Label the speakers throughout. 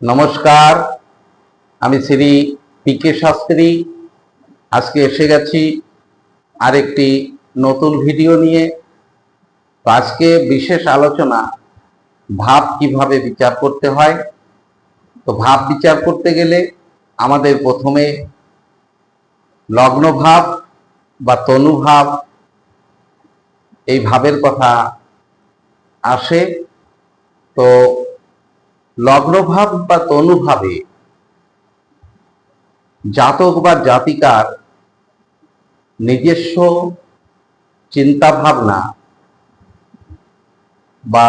Speaker 1: নমস্কার, আমি শ্রী পিকে শাস্ত্রী। আজকে এসে গেছি আরেকটি নতুন ভিডিও নিয়ে। আজকে বিশেষ আলোচনা, ভাব কীভাবে বিচার করতে হয়? তো ভাব বিচার করতে গেলে আমাদের প্রথমে লগ্নভাব বা তনুভাব এই ভাবের কথা আসে। তো লগ্নভাব বা তনুভাবে জাতক বা জাতিকার নিজস্ব চিন্তা ভাবনা বা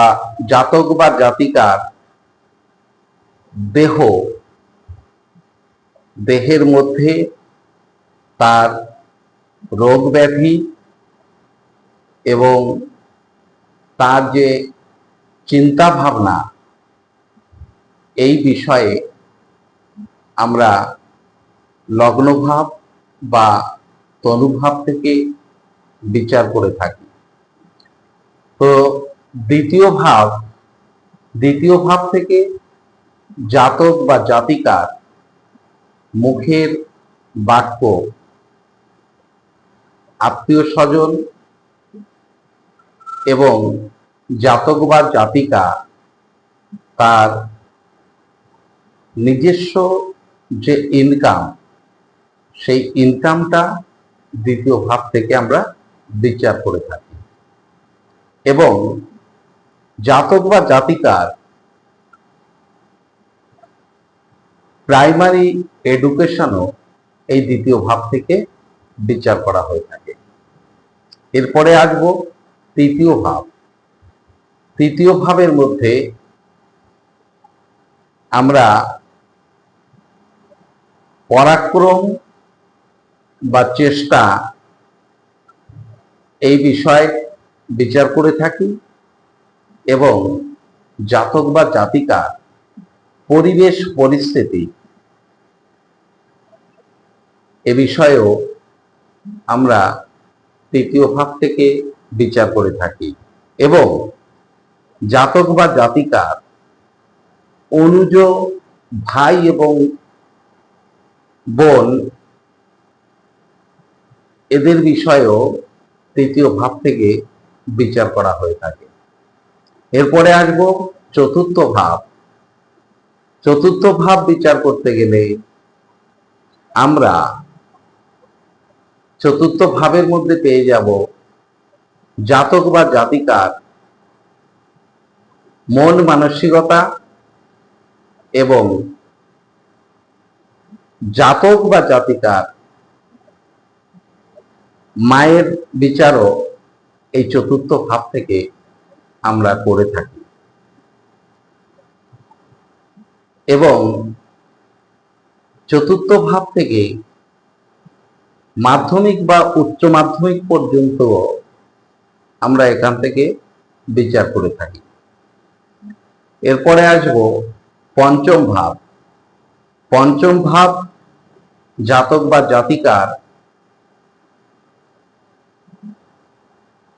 Speaker 1: জাতক বা জাতিকার দেহ, দেহের মধ্যে তার রোগ ব্যাধি এবং তার যে চিন্তা ভাবনা এই বিষয়ে আমরা লগ্নভাব বা তনুভাব থেকে বিচার করে থাকি। তো দ্বিতীয় ভাব দ্বিতীয় ভাব থেকে জাতক বা জাতিকার মুখের বাক্য, আত্মীয় স্বজন এবং জাতক বা জাতিকা তার নিজস্ব যে ইনকাম সেই ইনকামটা দ্বিতীয় ভাব থেকে আমরা বিচার করে থাকি। এবং জাতক বা জাতিকার প্রাইমারি এডুকেশনও এই দ্বিতীয় ভাব থেকে বিচার করা হয়ে থাকে। এরপরে আসব তৃতীয় ভাব। তৃতীয় ভাবের মধ্যে আমরা পরাক্রম বা চেষ্টা এই বিষয়ে বিচার করে থাকি এবং জাতক বা জাতিকা পরিবেশ, পরিস্থিতি এ বিষয়েও আমরা তৃতীয় ভাব থেকে বিচার করে থাকি এবং জাতক বা জাতিকার অনুজ ভাই এবং বোন, এদের বিষয়েও তৃতীয় ভাব থেকে বিচার করা হয়ে থাকে। এরপরে আসব চতুর্থ ভাব। চতুর্থ ভাব বিচার করতে গেলে আমরা চতুর্থ ভাবের মধ্যে পেয়ে যাব জাতক বা জাতিকার মন মানসিকতা এবং জাতক বা জাতিকার মায়ের বিচারও এই চতুর্থ ভাব থেকে আমরা করে থাকি। এবং চতুর্থ ভাব থেকে মাধ্যমিক বা উচ্চ মাধ্যমিক পর্যন্ত আমরা এখান থেকে বিচার করে থাকি। এরপরে আসব পঞ্চম ভাব। পঞ্চম ভাব, জাতক বা জাতিকার।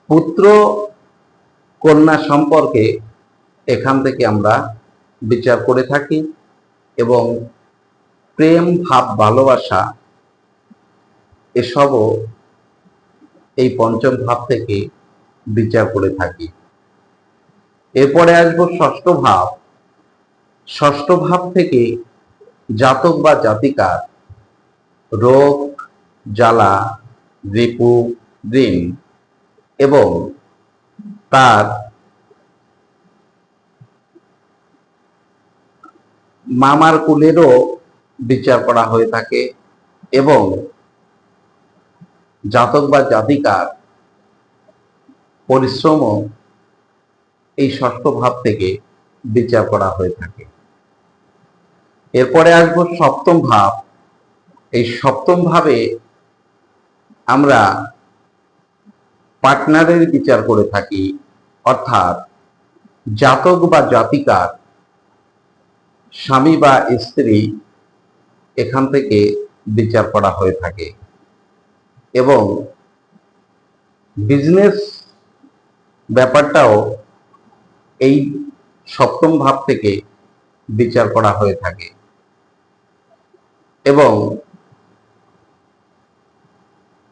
Speaker 1: পুত্র কন্যা সম্পর্কে এখান থেকে আমরা বিচার করে থাকি এবং প্রেম, ভাব, ভালোবাসা এসবও এই পঞ্চম ভাব থেকে বিচার করে থাকি। এরপরে আসব ষষ্ঠ ভাব। ষষ্ঠ ভাব থেকে জাতক বা জাতিকার রোগ, জ্বালা, রিপু, ঋণ এবং তার মামার কুলেরও বিচার করা হয়ে থাকে এবং জাতক বা জাতিকার পরিশ্রমও এই ষষ্ঠ ভাব থেকে বিচার করা হয়ে থাকে। এরপরে আসব সপ্তম ভাব। এই সপ্তম ভাবে আমরা পার্টনারের বিচার করে থাকি, অর্থাৎ জাতক বা জাতিকার স্বামী বা স্ত্রী এখান থেকে বিচার করা হয়ে থাকে এবং বিজনেস ব্যাপারটাও এই সপ্তম ভাব থেকে বিচার করা হয়ে থাকে। এবং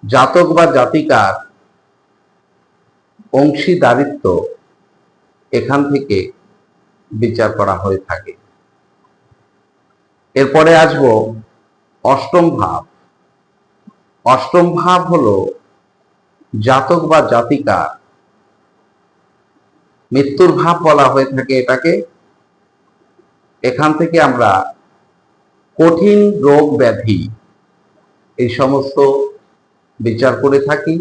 Speaker 1: জাতক বা জাতিকার অংশীদারিত্ব এখান থেকে বিচার করা হয়ে থাকে। এরপরে আসব অষ্টম ভাব। অষ্টম ভাব হলো জাতক বা জাতিকার মৃত্যুর ভাব বলা হয়ে থাকে এটাকে। এখান থেকে আমরা কঠিন রোগ ব্যাধি। এই সমস্ত বিচার করে থাকি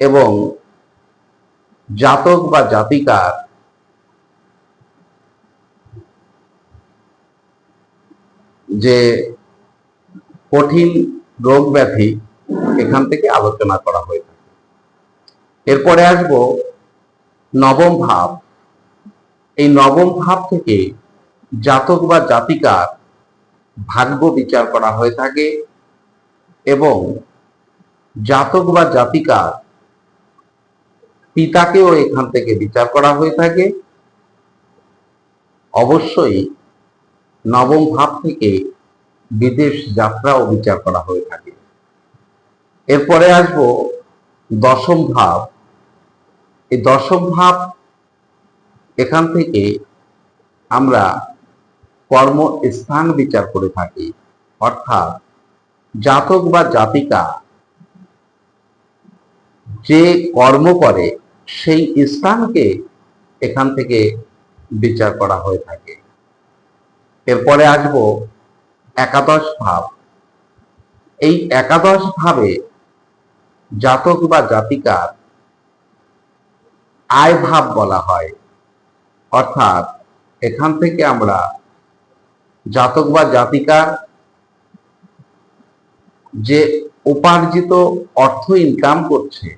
Speaker 1: এবং জাতক বা জাতিকার যে কঠিন রোগ ব্যাধি, এখান থেকে আলোচনা করা হয়ে থাকে। এরপরে আসব নবম ভাব। এই নবম ভাব থেকে জাতক বা জাতিকার ভাগ্য বিচার করা হয়ে থাকে এবং জাতক বা জাতিকার পিতাকেও এখান থেকে বিচার করা হয়ে থাকে। অবশ্যই নবম ভাব থেকে বিদেশ যাত্রাও বিচার করা হয়ে থাকে। এরপরে আসব দশম ভাব। এই দশম ভাব এখান থেকে আমরা কর্ম স্থান বিচার করে থাকি। অর্থাৎ জাতক বা জাতিকা যে কর্ম করে, সেই স্থানকে এখান থেকে বিচার করা হয়ে থাকে। এরপরে আসব একাদশ ভাব। এই একাদশ ভাবে জাতক বা জাতিকার আয় ভাব বলা হয়। অর্থাৎ এখান থেকে আমরা জাতক বা জাতিকার যে উপার্জিত অর্থ ইনকাম করছে,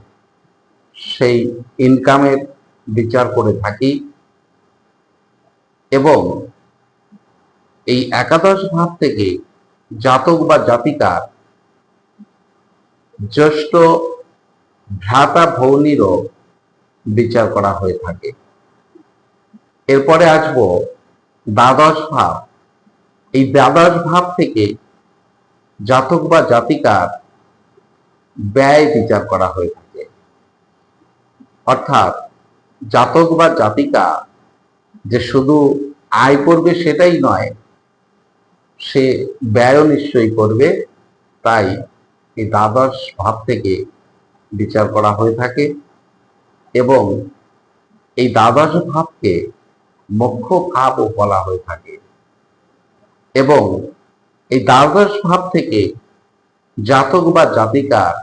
Speaker 1: সেই ইনকামের বিচার করে থাকি এবং এই একাদশ ভাব থেকে জাতক বা জাতিকার জ্যেষ্ঠ ভ্রাতা ভৌনিরও বিচার করা হয়ে থাকে। এরপরে আসব দ্বাদশ ভাব এই দ্বাদশ ভাব থেকে জাতক বা জাতিকার ব্যয় বিচার করা হয়ে থাকে। অর্থাৎ জাতক বা জাতিকা যে শুধু আয় করবে সেটাই নয়, সে ব্যয়ও নিশ্চয়ই করবে। তাই এই দ্বাদশ ভাব থেকে বিচার করা হয়ে থাকে এবং এই দ্বাদশ ভাবকে মুখ্য ভাবও বলা হয়ে থাকে। এবং এই দ্বাদশ ভাব থেকে জাতক বা জাতিকার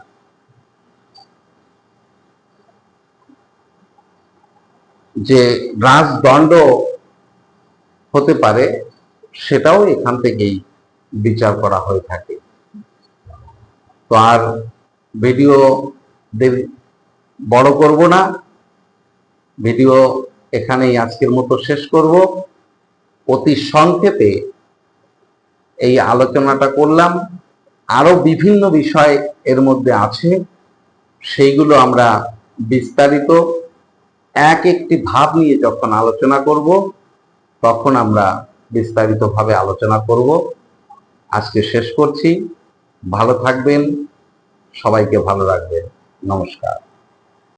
Speaker 1: যে রাজদণ্ড হতে পারে, সেটাও এখান থেকেই বিচার করা হয়ে থাকে। তো আর ভিডিও বড় করব না। ভিডিও এখানেই আজকের মতো শেষ করব। অতি সংক্ষেপে এই আলোচনাটা করলাম। আরও বিভিন্ন বিষয় এর মধ্যে আছে, সেইগুলো আমরা বিস্তারিত এক একটি ভাব নিয়ে যখন আলোচনা করব, তখন আমরা বিস্তারিতভাবে আলোচনা করব। আজকে শেষ করছি। ভালো থাকবেন। সবাইকে ভালো রাখবেন। নমস্কার।